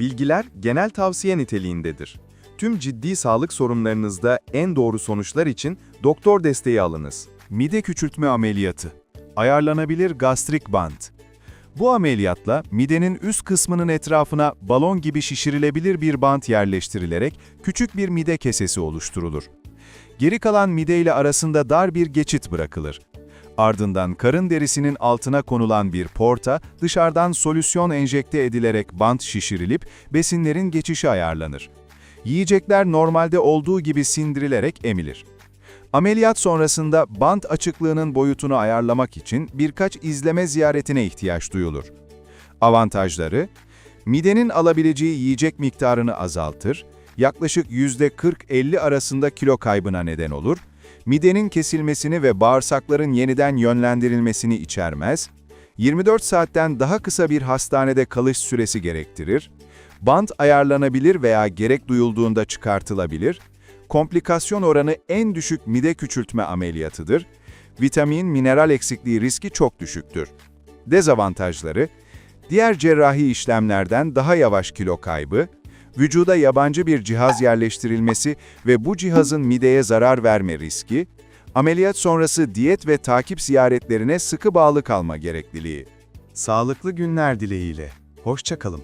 Bilgiler genel tavsiye niteliğindedir. Tüm ciddi sağlık sorunlarınızda en doğru sonuçlar için doktor desteği alınız. Mide küçültme ameliyatı. Ayarlanabilir gastrik bant. Bu ameliyatla midenin üst kısmının etrafına balon gibi şişirilebilir bir bant yerleştirilerek küçük bir mide kesesi oluşturulur. Geri kalan mide ile arasında dar bir geçit bırakılır. Ardından karın derisinin altına konulan bir porta dışarıdan solüsyon enjekte edilerek bant şişirilip besinlerin geçişi ayarlanır. Yiyecekler normalde olduğu gibi sindirilerek emilir. Ameliyat sonrasında bant açıklığının boyutunu ayarlamak için birkaç izleme ziyaretine ihtiyaç duyulur. Avantajları, midenin alabileceği yiyecek miktarını azaltır, yaklaşık %40-50 arasında kilo kaybına neden olur, midenin kesilmesini ve bağırsakların yeniden yönlendirilmesini içermez, 24 saatten daha kısa bir hastanede kalış süresi gerektirir, bant ayarlanabilir veya gerek duyulduğunda çıkartılabilir, komplikasyon oranı en düşük mide küçültme ameliyatıdır, vitamin, mineral eksikliği riski çok düşüktür. Dezavantajları, diğer cerrahi işlemlerden daha yavaş kilo kaybı, vücuda yabancı bir cihaz yerleştirilmesi ve bu cihazın mideye zarar verme riski, ameliyat sonrası diyet ve takip ziyaretlerine sıkı bağlı kalma gerekliliği. Sağlıklı günler dileğiyle. Hoşça kalın.